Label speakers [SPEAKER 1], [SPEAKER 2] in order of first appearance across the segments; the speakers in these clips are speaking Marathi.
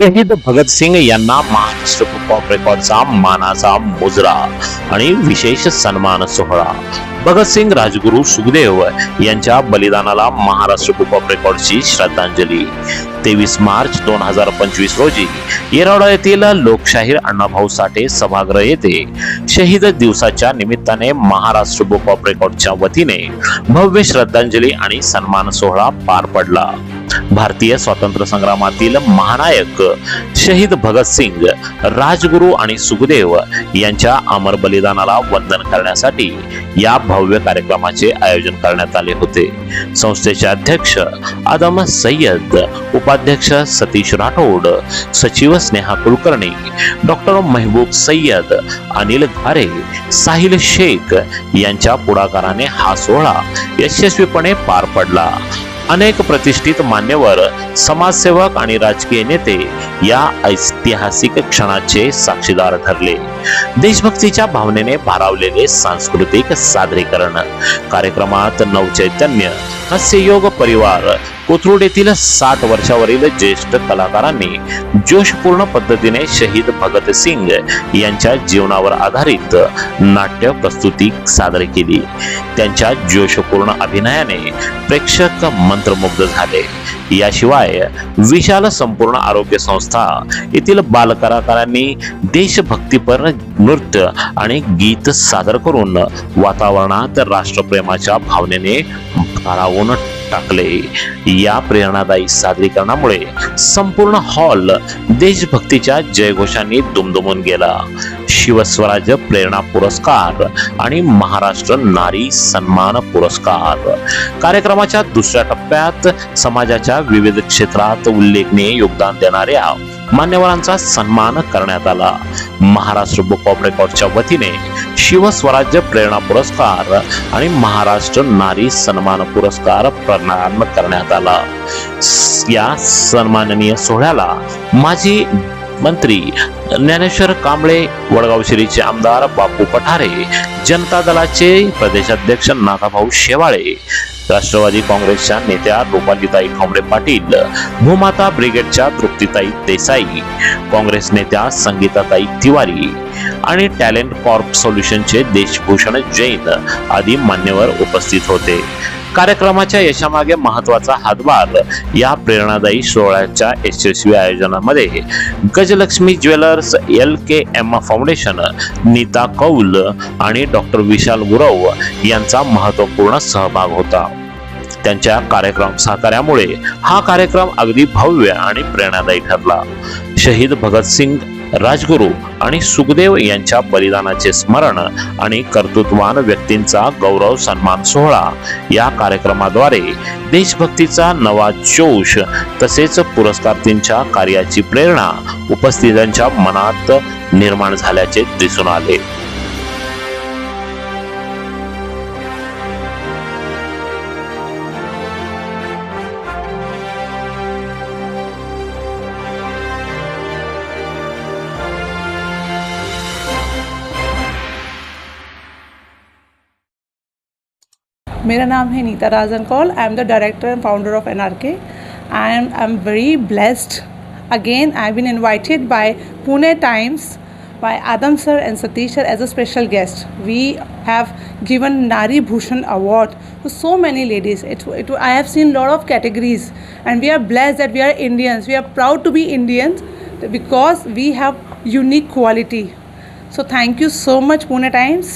[SPEAKER 1] शहीद भगतसिंग यांना महाराष्ट्र बुक ऑफ रेकॉर्डचा मानाचा मुजरा आणि विशेष सन्मान सोहळा. भगतसिंग राजगुरू सुखदेव यांच्या बलिदानाला महाराष्ट्र बुक ऑफ रेकॉर्डची श्रद्धांजली. तेवीस मार्च दोन हजार पंचवीस रोजी येरवडा येथील लोकशाहीर अण्णाभाऊ साठे सभागृह येथे शहीद दिवसाच्या निमित्ताने महाराष्ट्र बुक ऑफ रेकॉर्डच्या वतीने भव्य श्रद्धांजली आणि सन्मान सोहळा पार पडला. भारतीय स्वातंत्र्य संग्रामातील महानायक शहीद भगतसिंग राजगुरू आणि सुखदेव यांच्या अमर बलिदानाला वंदन करण्यासाठी या भव्य कार्यक्रमाचे आयोजन करण्यात आले होते. संस्थेचे अध्यक्ष आदम सय्यद उपाध्यक्ष सतीश राठोड सचिव स्नेहा कुलकर्णी डॉक्टर महबूब सय्यद अनिल घारे साहिल शेख यांच्या पुढाकाराने हा सोहळा यशस्वीपणे पार पडला. अनेक प्रतिष्ठित मान्यवर समाजसेवक आणि राजकीय नेते या ऐतिहासिक क्षणाचे साक्षीदार ठरले. देशभक्तीच्या भावनेने भारावलेले सांस्कृतिक सादरीकरण. कार्यक्रमात नवचैतन्य हास्ययोग परिवार कोथरूड येथील साठ वर्षावरील ज्येष्ठ कलाकारांनी जोशपूर्ण पद्धतीने शहीद भगतसिंग यांच्या जीवनावर आधारित नाट्य प्रस्तुती सादर केली. त्यांच्या जोशपूर्ण अभिनयाने प्रेक्षक मंत्रमुग्ध झाले. याशिवाय विशाल संपूर्ण आरोग्य संस्था येथील बालकलाकारांनी देशभक्तीपर नृत्य आणि गीत सादर करून वातावरणात राष्ट्रप्रेमाच्या भावनेने भारावून टाकले. या प्रेरणादायी सादरीकरणामुळे संपूर्ण हॉल देशभक्तीच्या जयघोषांनी दुमदुमून गेला. शिवस्वराज्य प्रेरणा पुरस्कार आणि महाराष्ट्र नारी सन्मान पुरस्कार. कार्यक्रमाच्या दुसऱ्या टप्प्यात समाजाच्या विविध क्षेत्रात उल्लेखनीय योगदान देणाऱ्या मान्यवरांचा सन्मान करण्यात आला. महाराष्ट्र बुक ऑफ रेकॉर्डच्या वतीने शिवस्वराज्य प्रेरणा पुरस्कार आणि महाराष्ट्र नारी सन्मान पुरस्कार प्रदान करण्यात आला. या सन्माननीय सोहळ्याला माजी मंत्री ज्ञानेश्वर कांबळे वडगाव शिरीचे आमदार बापू पठारे जनता दलाचे प्रदेशाध्यक्ष नाथाभाऊ शेवाळे राष्ट्रवादी काँग्रेसच्या नेत्या रुपालीताई ठोंबरे पाटील भूमाता ब्रिगेडच्या तृप्तीताई देसाई काँग्रेस नेत्या संगीताताई तिवारी आणि टॅलेंट कॉर्प सोल्युशनचे देशभूषण जैन आदी मान्यवर उपस्थित होते. कार्यक्रमाच्या यशामागे महत्त्वाचा हातभार या प्रेरणादायी सोहळ्याच्या यशस्वी आयोजनामध्ये Gajlakshmi jewellers L K M foundation Neeta Kaul आणि डॉक्टर विशाल गुरव यांचा महत्त्वपूर्ण सहभाग होता. त्यांच्या कार्यक्रम सहकार्यामुळे हा कार्यक्रम अगदी भव्य आणि प्रेरणादायी ठरला. शहीद भगतसिंग राजगुरू आणि सुखदेव यांच्या बलिदानाचे स्मरण आणि कर्तृत्वान व्यक्तींचा गौरव सन्मान सोहळा या कार्यक्रमाद्वारे देशभक्तीचा नवा जोश तसेच पुरस्कारार्थींच्या कार्याची प्रेरणा उपस्थितांच्या मनात निर्माण झाल्याचे दिसून आले.
[SPEAKER 2] मेरा नाम है Neeta Rajan Kaul I am the director and founder of N R K and I am very blessed again I been invited by Pune Times by Adam sir and Satish sir as a special guest. We have given Nari Bhushan award to so many ladies. It, it, I have seen lot of categories and we are blessed that we are Indians. We are proud to be Indians because we have unique quality. So thank you so much Pune Times.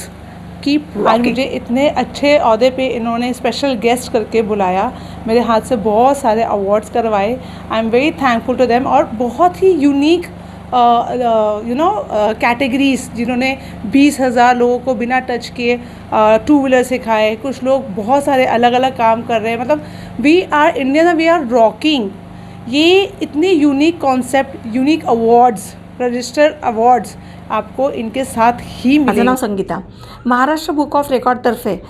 [SPEAKER 2] Keep आज मुझे इतने अच्छे अहदे पे इन्होंने स्पेशल गेस्ट करके बुलाया मेरे हाथ से बहुत सारे अवार्ड्स करवाए। I am very thankful to them और बहुत ही यूनिक यू नो कैटेगरीज जिन्होंने बीस हज़ार लोगों को बिना टच किए टू व्हीलर सिखाए। कुछ लोग बहुत सारे अलग अलग काम कर रहे हैं। मतलब we are Indian we are rocking ये इतने unique concept unique awards registered awards आपको इनके साथ ही
[SPEAKER 3] माझं नाव संगीता. महाराष्ट्र बुक ऑफ रेकॉर्डतर्फे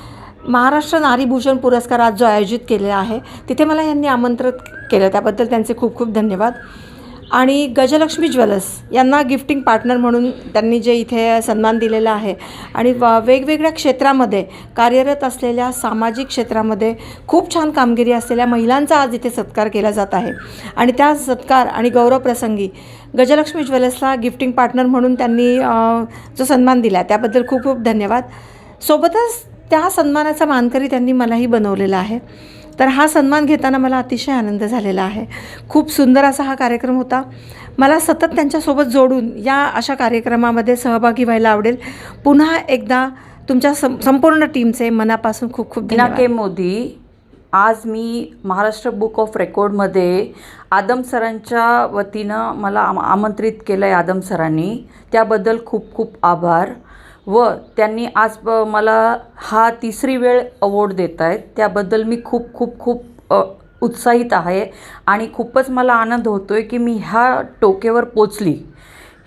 [SPEAKER 3] महाराष्ट्र नारीभूषण पुरस्कार आज जो आयोजित केलेला आहे तिथे मला यांनी आमंत्रित केलं. त्याबद्दल त्यांचे खूप खूप धन्यवाद. आणि गजलक्ष्मी ज्वेलर्स यांना गिफ्टिंग पार्टनर म्हणून त्यांनी जे इथे सन्मान दिलेला आहे. आणि व- वेगवेगळ्या क्षेत्रामध्ये कार्यरत असलेल्या सामाजिक क्षेत्रामध्ये खूप छान कामगिरी असलेल्या महिलांचा आज इथे सत्कार केला जात आहे. आणि त्या सत्कार आणि गौरवप्रसंगी गजलक्ष्मी ज्वेलर्सला गिफ्टिंग पार्टनर म्हणून त्यांनी जो सन्मान दिला त्याबद्दल खूप खूप धन्यवाद. सोबतच त्या सन्मानाचा मानकरी त्यांनी मलाही बनवलेला आहे. तर हा सन्मान घेताना मला अतिशय आनंद झालेला आहे. खूप सुंदर असा हा कार्यक्रम होता. मला सतत त्यांच्यासोबत जोडून या अशा कार्यक्रमामध्ये सहभागी व्हायला आवडेल. पुन्हा एकदा तुमच्या सं संपूर्ण टीमचे मनापासून खूप खूप धन्यवाद.
[SPEAKER 4] के मोदी आज मी महाराष्ट्र बुक ऑफ रेकॉर्डमध्ये आदम सरांच्या वतीनं मला आम आमंत्रित केलं आहे आदम सरांनी. त्याबद्दल खूप खूप आभार. व त्यांनी आज प मला हा तिसरी वेळ अवॉर्ड देत आहेत. त्याबद्दल मी खूप खूप खूप उत्साहित आहे आणि खूपच मला आनंद होतो आहे की मी ह्या टोकेवर पोचली.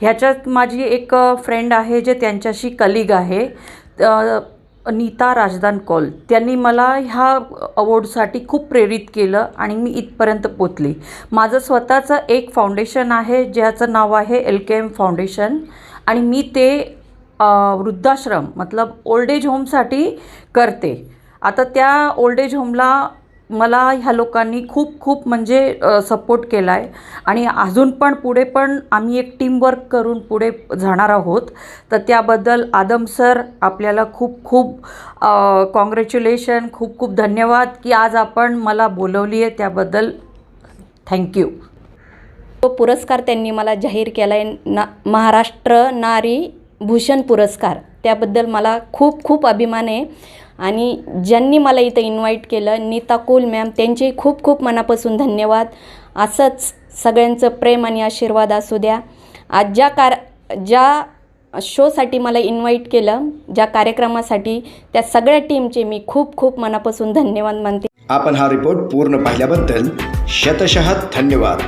[SPEAKER 4] ह्याच्यात माझी एक फ्रेंड आहे जे त्यांच्याशी कलिग आहे नीता राजदान कॉल. त्यांनी मला ह्या अवॉर्डसाठी खूप प्रेरित केलं आणि मी इथपर्यंत पोचली. माझं स्वतःचं एक फाउंडेशन आहे ज्याचं नाव आहे एल के एम फाउंडेशन आणि मी ते वृद्धाश्रम मतलब ओल्ड एज होमसाठी करते. आता त्या ओल्ड एज होमला मला ह्या लोकांनी खूप खूप म्हणजे सपोर्ट केला आहे आणि अजून पण पुढे पण आम्ही एक टीमवर्क करून पुढे जाणार आहोत. तर त्याबद्दल आदम सर आपल्याला खूप खूप कॉंग्रॅच्युलेशन खूप खूप धन्यवाद की आज आपण मला बोलवली आहे त्याबद्दल. थँक्यू
[SPEAKER 5] तो पुरस्कार त्यांनी मला जाहीर केला आहे ना महाराष्ट्र नारी भूषण पुरस्कार. त्याबद्दल मला खूप खूप अभिमान आहे. आणि ज्यांनी मला इथं इन्व्हाइट केलं नीता कुल मॅम त्यांचे खूप खूप मनापासून धन्यवाद. असंच सगळ्यांचं प्रेम आणि आशीर्वाद असू द्या. आज ज्या कार ज्या शोसाठी मला इन्व्हाइट केलं ज्या कार्यक्रमासाठी त्या सगळ्या टीमचे मी खूप खूप मनापासून धन्यवाद मानते.
[SPEAKER 6] आपण हा रिपोर्ट पूर्ण पाहिल्याबद्दल शतशः धन्यवाद.